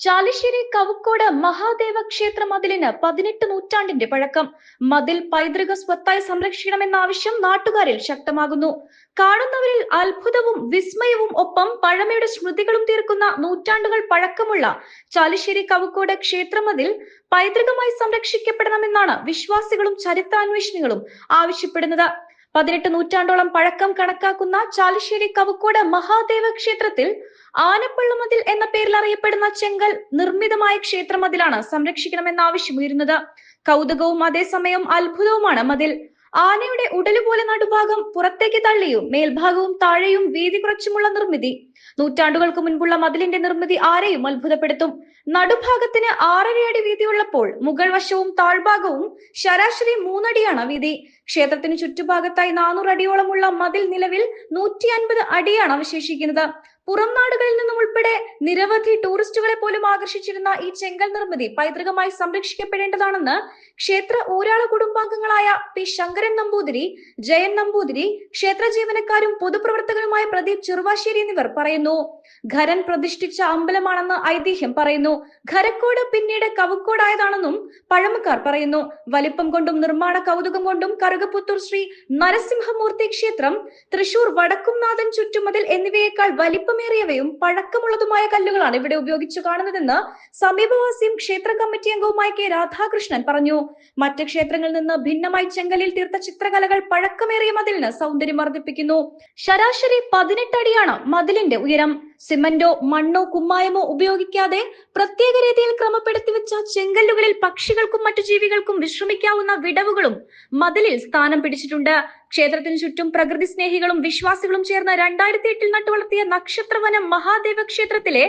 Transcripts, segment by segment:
ചാലിശ്ശേരി കവുക്കോട് മഹാദേവ ക്ഷേത്ര മതിലിന് പതിനെട്ട് നൂറ്റാണ്ടിന്റെ പഴക്കം. മതിൽ പൈതൃക സ്വത്തായി സംരക്ഷിക്കണമെന്ന ആവശ്യം നാട്ടുകാരിൽ ശക്തമാകുന്നു. കാണുന്നവരിൽ അത്ഭുതവും വിസ്മയവും ഒപ്പം പഴമയുടെ സ്മൃതികളും തീർക്കുന്ന നൂറ്റാണ്ടുകൾ പഴക്കമുള്ള ചാലിശ്ശേരി കവുക്കോട് ക്ഷേത്രമതിൽ പൈതൃകമായി സംരക്ഷിക്കപ്പെടണമെന്നാണ് വിശ്വാസികളും ചരിത്രാന്വേഷണികളും ആവശ്യപ്പെടുന്നത്. പതിനെട്ട് നൂറ്റാണ്ടോളം പഴക്കം കണക്കാക്കുന്ന ചാലിശ്ശേരി കവുക്കോട് മഹാദേവ ക്ഷേത്രത്തിൽ ആനപ്പള്ളുമതിൽ എന്ന പേരിൽ അറിയപ്പെടുന്ന ചെങ്കൽ നിർമ്മിതമായ ക്ഷേത്രമതിലാണ് സംരക്ഷിക്കണമെന്ന ആവശ്യം ഉയരുന്നത് കൗതുകവും അതേസമയം അത്ഭുതവുമാണ് മതിൽ. ആനയുടെ ഉടലുപോലെ നടുഭാഗം പുറത്തേക്ക് തള്ളിയും മേൽഭാഗവും താഴെയും വീതി കുറച്ചുമുള്ള നിർമ്മിതി. നൂറ്റാണ്ടുകൾക്ക് മുൻപുള്ള മതിലിന്റെ നിർമ്മിതി ആരെയും അത്ഭുതപ്പെടുത്തും? നടുഭാഗത്തിന് ആറര അടി വീതിയുള്ളപ്പോൾ മുകൾ വശവും താഴ്ഭാഗവും ശരാശരി മൂന്നടിയാണ് വീതി. ക്ഷേത്രത്തിന് ചുറ്റുഭാഗത്തായി നാനൂറ് അടിയോളമുള്ള മതിൽ നിലവിൽ നൂറ്റി അൻപത് അടിയാണ് അവശേഷിക്കുന്നത്. പുറം നാടുകളിൽ നിന്നും ഉൾപ്പെടെ നിരവധി ടൂറിസ്റ്റുകളെ പോലും ആകർഷിച്ചിരുന്ന ഈ ചെങ്കൽ നിർമ്മിതി പൈതൃകമായി സംരക്ഷിക്കപ്പെടേണ്ടതാണെന്ന് ക്ഷേത്ര ഊരാള കുടുംബാംഗങ്ങളായ പി ശങ്കരൻ നമ്പൂതിരി ജയൻ നമ്പൂതിരി ക്ഷേത്ര ജീവനക്കാരും പൊതുപ്രവർത്തകരുമായ പ്രദീപ് ചെറുവാശ്ശേരി എന്നിവർ പറയുന്നു. ഖരൻ പ്രതിഷ്ഠിച്ച അമ്പലമാണെന്ന് ഐതിഹ്യം പറയുന്നു. ഖരക്കോട് പിന്നീട് കവുക്കോടായതാണെന്നും പഴമക്കാർ പറയുന്നു. വലിപ്പം കൊണ്ടും നിർമ്മാണ കൗതുകം കൊണ്ടും കറുകപ്പുത്തൂർ ശ്രീ നരസിംഹമൂർത്തി ക്ഷേത്രം തൃശൂർ വടക്കുംനാഥൻ ചുറ്റുമതിൽ എന്നിവയേക്കാൾ വലിപ്പമേറിയവയും പഴക്കമുള്ളതുമായ കല്ലുകളാണ് ഇവിടെ ഉപയോഗിച്ചു കാണുന്നതെന്ന് സമീപവാസിയും ക്ഷേത്ര കമ്മിറ്റി അംഗവുമായ കെ രാധാകൃഷ്ണൻ പറഞ്ഞു. മറ്റ് ക്ഷേത്രങ്ങളിൽ നിന്ന് ഭിന്നമായി ചെങ്കലിൽ തീർത്ത ചിത്രകലകൾ പഴക്കമേറിയ മതിലിന് സൗന്ദര്യം വർദ്ധിപ്പിക്കുന്നു. ശരാശരി പതിനെട്ടടിയാണ് മതിലിന്റെ ഉയരം. സിമന്റോ മണ്ണോ കുമ്മായമോ ഉപയോഗിക്കാതെ പ്രത്യേക രീതിയിൽ ക്രമപ്പെടുത്തി വെച്ച ചെങ്കല്ലുകളിൽ പക്ഷികൾക്കും മറ്റു ജീവികൾക്കും വിശ്രമിക്കാവുന്ന വിടവുകളും മതിലിൽ സ്ഥാനം പിടിച്ചിട്ടുണ്ട്. ക്ഷേത്രത്തിന് ചുറ്റും പ്രകൃതി സ്നേഹികളും വിശ്വാസികളും ചേർന്ന് രണ്ടായിരത്തി എട്ടിൽ നട്ടുവളർത്തിയ നക്ഷത്രവനം മഹാദേവ ക്ഷേത്രത്തിലെ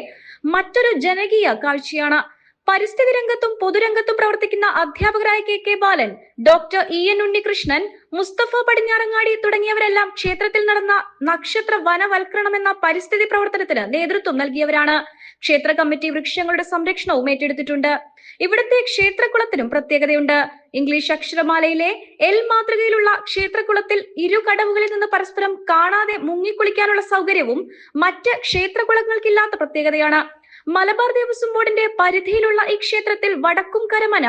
മറ്റൊരു ജനകീയ കാഴ്ചയാണ്. പരിസ്ഥിതി രംഗത്തും പൊതുരംഗത്തും പ്രവർത്തിക്കുന്ന അധ്യാപകരായ K K Balan doctor E N Unnikrishnan Mustafa Padinjarangadi തുടങ്ങിയവരെല്ലാം ക്ഷേത്രത്തിൽ നടന്ന നക്ഷത്ര വനവൽക്കരണം എന്ന പരിസ്ഥിതി പ്രവർത്തനത്തിന് നേതൃത്വം നൽകിയവരാണ്. ക്ഷേത്ര കമ്മിറ്റി വൃക്ഷങ്ങളുടെ സംരക്ഷണവും ഏറ്റെടുത്തിട്ടുണ്ട്. ഇവിടുത്തെ ക്ഷേത്രകുളത്തിനും പ്രത്യേകതയുണ്ട്. ഇംഗ്ലീഷ് അക്ഷരമാലയിലെ എൽ മാതൃകയിലുള്ള ക്ഷേത്രകുളത്തിൽ ഇരു കടവുകളിൽ നിന്ന് പരസ്പരം കാണാതെ മുങ്ങിക്കുളിക്കാനുള്ള സൗകര്യവും മറ്റ് ക്ഷേത്രകുളങ്ങൾക്കില്ലാത്ത പ്രത്യേകതയാണ്. മലബാർ ദേവസ്വം ബോർഡിന്റെ പരിധിയിലുള്ള ഈ ക്ഷേത്രത്തിൽ വടക്കും കരമന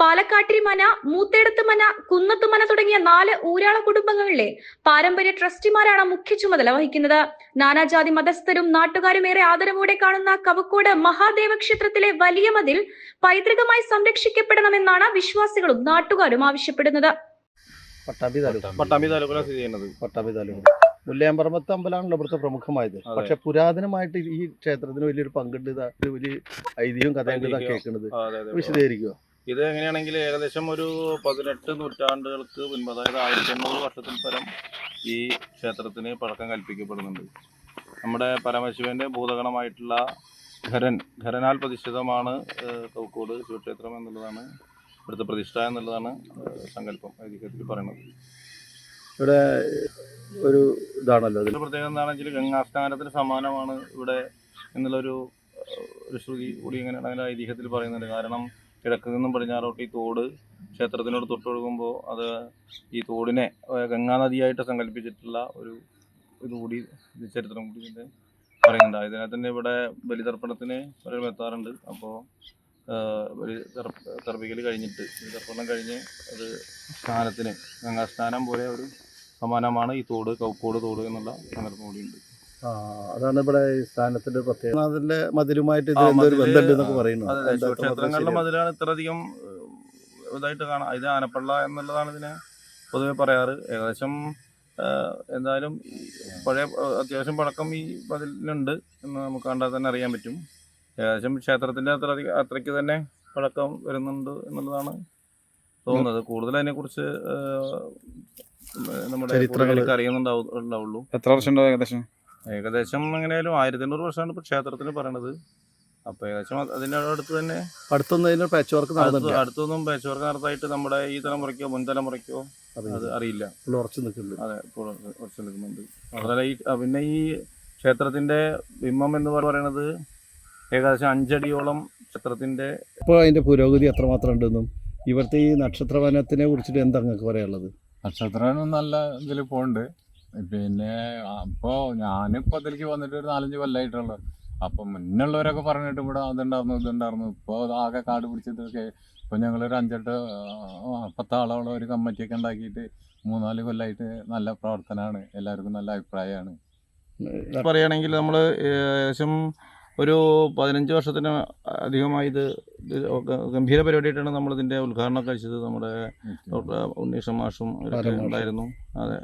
പാലക്കാട്ടിരി മന മൂത്തേടത്ത് മന കുന്നത്ത് മന തുടങ്ങിയ നാല് ഊരാള കുടുംബങ്ങളിലെ പാരമ്പര്യ ട്രസ്റ്റിമാരാണ് മുഖ്യ ചുമതല വഹിക്കുന്നത്. നാനാജാതി മതസ്ഥരും നാട്ടുകാരും ഏറെ ആദരവോടെ കാണുന്ന കവക്കോട് മഹാദേവ ക്ഷേത്രത്തിലെ വലിയ മതിൽ പൈതൃകമായി സംരക്ഷിക്കപ്പെടണമെന്നാണ് വിശ്വാസികളും നാട്ടുകാരും ആവശ്യപ്പെടുന്നത്. പട്ടാമ്പി താലൂക്ക്. പട്ടാമ്പി താലൂക്കിലാണ് സ്ഥിതി ചെയ്യുന്നത്. പട്ടാമ്പി താലൂക്ക്. മുല്ലയമ്പറമ്പത്ത് അമ്പലമാണല്ലോ ഇവിടുത്തെ പ്രമുഖമായത്. പക്ഷെ പുരാതനമായിട്ട് ഈ ക്ഷേത്രത്തിന് വലിയൊരു പങ്കുണ്ട് വലിയ ഐതിഹ്യവും കഥയും കേൾക്കുന്നത്. വിശദീകരിക്കുമോ ഇത് എങ്ങനെയാണെങ്കിൽ ഏകദേശം ഒരു പതിനെട്ട് നൂറ്റാണ്ടുകൾക്ക് മുൻപ് അതായത് ആയിരത്തി എണ്ണൂറ് വർഷത്തിൽ പരം ഈ ക്ഷേത്രത്തിന് പഴക്കം കൽപ്പിക്കപ്പെടുന്നുണ്ട്. നമ്മുടെ പരമശിവന്റെ ഭൂതഗണമായിട്ടുള്ള ഖരൻ ഖരനാൽ പ്രതിഷ്ഠിതമാണ് തൗക്കോട് കൗക്കോട് ശിവക്ഷേത്രം എന്നുള്ളതാണ് ഇവിടുത്തെ പ്രതിഷ്ഠ എന്നുള്ളതാണ് സങ്കല്പം ഐതിഹ്യത്തിൽ പറയുന്നത്. ഇവിടെ ഒരു ഇതാണല്ലോ അതിൽ പ്രത്യേകത എന്താണെന്ന് ഗംഗാസ്നാനത്തിന് സമാനമാണ് ഇവിടെ എന്നുള്ളൊരു ഒരു ശ്രുതി കൂടി ഇങ്ങനെ അതിന്റെ ഐതിഹ്യത്തിൽ പറയുന്നുണ്ട് കാരണം കിഴക്ക് നിന്നും പടിഞ്ഞാറോട്ട് ഈ തോട് ക്ഷേത്രത്തിനോട് തൊട്ടൊഴുകുമ്പോൾ അത് ഈ തോടിനെ ഗംഗാനദിയായിട്ട് സങ്കല്പിച്ചിട്ടുള്ള ഒരു ഒരു കൂടി ഇത് ചരിത്രം കൂടി ഇതിന്റെ പറയുന്നുണ്ട്. അതിനാൽ തന്നെ ഇവിടെ ബലിതർപ്പണത്തിന് പലരും എത്താറുണ്ട്. അപ്പോൾ ബലി തർപ്പിക്കൽ കഴിഞ്ഞിട്ട് ബലിതർപ്പണം കഴിഞ്ഞ് അത് സ്നാനത്തിന് ഗംഗാസ്നാനം പോലെ ഒരു സമാനമാണ് ഈ തോട് കൗക്കോട് തോട് എന്നുള്ള സങ്കല്പം കൂടിയുണ്ട്. അതാണ് ഇവിടെ സ്ഥാനത്തിന്റെ പ്രത്യേകത. അതിന്റെ മതിലുമായിട്ട് മതിൽ, ബന്ധമുണ്ട് എന്നൊക്കെ പറയുന്നു ക്ഷേത്രങ്ങളിലെ മതിലാണ് ഇത്രയധികം ഇതായിട്ട് കാണാം ഇത് ആനപ്പള്ള എന്നുള്ളതാണ് ഇതിനെ പൊതുവെ പറയാറ്. ഏകദേശം എന്തായാലും പഴയ അത്യാവശ്യം പഴക്കം ഈ മതിലിനുണ്ട് എന്ന് നമുക്ക് കണ്ടാൽ തന്നെ അറിയാൻ പറ്റും. ഏകദേശം ക്ഷേത്രത്തിന്റെ അത്ര അത്രയ്ക്ക് തന്നെ പഴക്കം വരുന്നുണ്ട് എന്നുള്ളതാണ് തോന്നുന്നത്. കൂടുതൽ അതിനെക്കുറിച്ച് നമ്മുടെ ചരിത്രങ്ങൾ. പൂർവികർക്ക് എത്ര വർഷം ഉണ്ടാവും ഏകദേശം? ഏകദേശം എങ്ങനെയായാലും ആയിരത്തി എണ്ണൂറ് വർഷമാണ് ഇപ്പോൾ ക്ഷേത്രത്തിന് പറയണത്. അപ്പോൾ ഏകദേശം അതിന്റെ അതിന്റെ അടുത്ത് തന്നെ അടുത്തൊന്നും അതിന് പാച്ച് വർക്ക് അടുത്ത് അടുത്തൊന്നും പേച്ച് വർക്ക് നടത്തായിട്ട് നമ്മുടെ ഈ തലമുറയ്ക്കോ മുൻ തലമുറയ്ക്കോ അത് അറിയില്ല. ഉറച്ചു നിൽക്കുന്നുണ്ട്. അതെ ഇപ്പോൾ കുറച്ച് നിൽക്കുന്നുണ്ട്. മാത്രമല്ല ഈ പിന്നെ ഈ ക്ഷേത്രത്തിന്റെ ബിംബം എന്ന് പറയുന്നത് ഏകദേശം അഞ്ചടിയോളം ക്ഷേത്രത്തിന്റെ ഇപ്പോൾ അതിന്റെ പുരോഗതി എത്രമാത്രം ഉണ്ടെന്നും ഇവിടുത്തെ ഈ നക്ഷത്രവനത്തിനെ കുറിച്ചിട്ട് എന്താ നിങ്ങൾക്ക് പറയാനുള്ളത്? നക്ഷത്രം നല്ല ഇതിൽ പോകുന്നുണ്ട് പിന്നെ അപ്പോൾ ഞാനിപ്പോൾ അതിലേക്ക് വന്നിട്ട് ഒരു നാലഞ്ച് കൊല്ലമായിട്ടുള്ളു അപ്പം മുന്നുള്ളവരൊക്കെ പറഞ്ഞിട്ട് ഇവിടെ അതുണ്ടായിരുന്നു ഇതുണ്ടായിരുന്നു ഇപ്പോൾ ആകെ കാട് പിടിച്ചിട്ടൊക്കെ ഇപ്പം ഞങ്ങളൊരു അഞ്ചെട്ട് പത്താളോളം ഒരു കമ്മിറ്റിയൊക്കെ ഉണ്ടാക്കിയിട്ട് മൂന്നാൽ കൊല്ലമായിട്ട് നല്ല പ്രവർത്തനമാണ് എല്ലാവർക്കും നല്ല അഭിപ്രായമാണ്. പറയുകയാണെങ്കിൽ നമ്മൾ ഏകദേശം ഒരു പതിനഞ്ച് വർഷത്തിന് അധികമായി ഇത് ഗംഭീര പരിപാടിയായിട്ടാണ് നമ്മളിതിന്റെ ഉദ്ഘാടനം കഴിച്ചത് നമ്മുടെ ഡോക്ടർ ഉണ്ണീഷൻ മാഷും ഉണ്ടായിരുന്നു. അതെ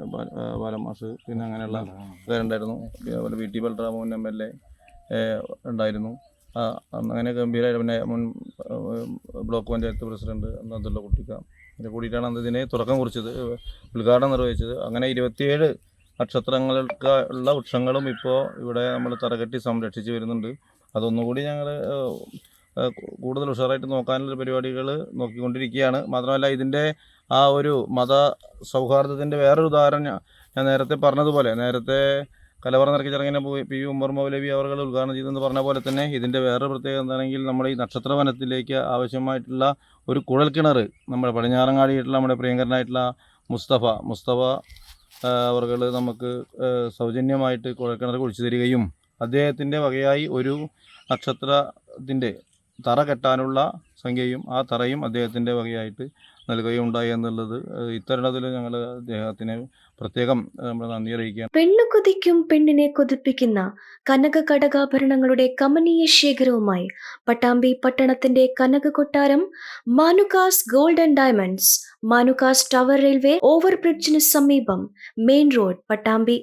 ബാലമാഷ് പിന്നെ അങ്ങനെയുള്ള പിന്നെ അതുപോലെ വി ടി ബൽറാമോൻ എം എൽ എ ഉണ്ടായിരുന്നു. അങ്ങനെ ഗംഭീരമായിട്ട് പിന്നെ മുൻ ബ്ലോക്ക് പഞ്ചായത്ത് പ്രസിഡന്റ് അബ്ദുള്ള കുട്ടിക്ക. അതിനെ കൂടിയിട്ടാണ് അന്ന് ഇതിനെ തുടക്കം കുറിച്ചത് ഉദ്ഘാടനം നിർവഹിച്ചത്. അങ്ങനെ ഇരുപത്തിയേഴ് നക്ഷത്രങ്ങൾക്ക് ഉള്ള വൃക്ഷങ്ങളും ഇപ്പോൾ ഇവിടെ നമ്മൾ തറകെട്ടി സംരക്ഷിച്ച് വരുന്നുണ്ട്. അതൊന്നുകൂടി ഞങ്ങൾ കൂടുതൽ ഉഷാറായിട്ട് നോക്കാനുള്ള പരിപാടികൾ നോക്കിക്കൊണ്ടിരിക്കുകയാണ്. മാത്രമല്ല ഇതിന്റെ ആ ഒരു മത സൗഹാർദ്ദത്തിന്റെ വേറൊരു ഉദാഹരണം ഞാൻ- നേരത്തെ പറഞ്ഞതുപോലെ നേരത്തെ കലവറ നിറക്കി ചടങ്ങിനെ പോയി പി ഉമ്മർ മൗലവി അവർ ഉദ്ഘാടനം ചെയ്തെന്ന് പറഞ്ഞ പോലെ തന്നെ ഇതിന്റെ വേറെ പ്രത്യേകത എന്താണെങ്കിൽ നമ്മുടെ ഈ നക്ഷത്ര വനത്തിലേക്ക് ആവശ്യമായിട്ടുള്ള ഒരു കുഴൽക്കിണർ നമ്മുടെ പടിഞ്ഞാറങ്ങാടിയിട്ടുള്ള നമ്മുടെ പ്രിയങ്കരനായിട്ടുള്ള മുസ്തഫ മുസ്തഫ അവർ നമുക്ക് സൗജന്യമായിട്ട് കുഴൽക്കിണർ കുഴിച്ചു തരികയും അദ്ദേഹത്തിന്റെ വകയായി ഒരു നക്ഷത്രത്തിന്റെ തറ കെട്ടാനുള്ള സംഖ്യയും ആ തറയും അദ്ദേഹത്തിന്റെ വകയായിട്ട് നൽകുകയുണ്ടായി എന്നുള്ളത് ഇത്തരണത്തിൽ ഞങ്ങൾ അദ്ദേഹത്തിന് പ്രത്യേകം നമ്മൾ നന്ദി അറിയിക്കുകയാണ്. പെണ്ണു കൊതിക്കും പെണ്ണിനെ കൊതിപ്പിക്കുന്ന കനക കടകാഭരണങ്ങളുടെ കമനീയ ശേഖരവുമായി പട്ടാമ്പി പട്ടണത്തിന്റെ കനക കൊട്ടാരം Manukas gold and diamonds Manukas tower railway ഓവർബ്രിഡ്ജിന് സമീപം മെയിൻ റോഡ് പട്ടാമ്പി